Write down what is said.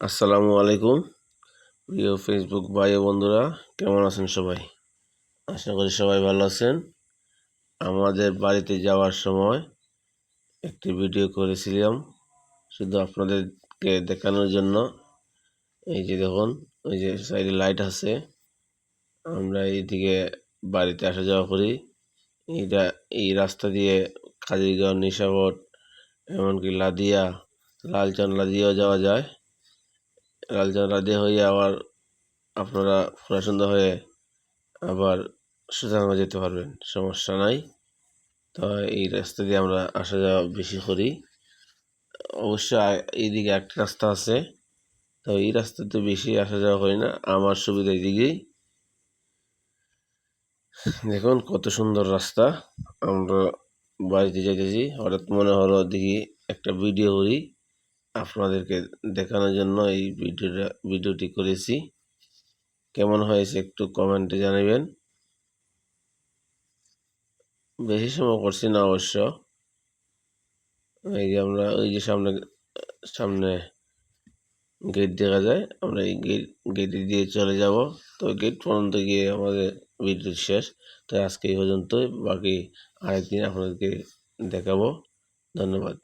আসসালামু আলাইকুম। প্রিয় ফেসবুক ভাই বন্ধুরা, কেমন আছেন সবাই? আশা করি সবাই ভালো আছেন। আমাদের বাড়িতে যাওয়ার সময় একটি ভিডিও করেছিলাম শুধু আপনাদেরকে দেখানোর জন্য। এই যে দেখুন, ওই যে সাইডে লাইট আছে। আমরা এইদিকে বাড়িতে আসা যাওয়া করি। এইটা, এই রাস্তা দিয়ে কাজিরগঞ্জ নিশাবট এমনকি লাদিয়া লালচন লাদিয়াও যাওয়া যায়। লালচন লাদিয়া হয়ে আবার আপনারা ফুরাসুন্দর হয়ে আবার সুজানগর যেতে পারবেন, সমস্যা নাই। তো এই রাস্তা দিয়ে আমরা আসা যাওয়া বেশি করি। অবশ্য এইদিকে একটা রাস্তা আছে, তো এই রাস্তাতে বেশি আসা যাওয়া করি না। আমার সুবিধা এইদিকেই। দেখুন কত সুন্দর রাস্তা। আমরা বাড়িতে যেতেছি হঠাৎ মনে হলো দেখি একটা ভিডিও করি। আপনাদেরকে দেখানোর জন্য এই ভিডিওটা, ভিডিওটি করেছি। কেমন হয়েছে একটু কমেন্টে জানাবেন। বেশি সময় করছি না অবশ্য। এই যে আমরা ওই যে সামনে সামনে গেট দেখা যায়, আমরা এই গেট গেটে দিয়ে চলে যাব। তো গেট পর্যন্ত গিয়ে আমাদের ভিডিও শেষ। তো আজকে এই পর্যন্তই। বাকি আরেকদিন আপনাদেরকে দেখাবো। ধন্যবাদ।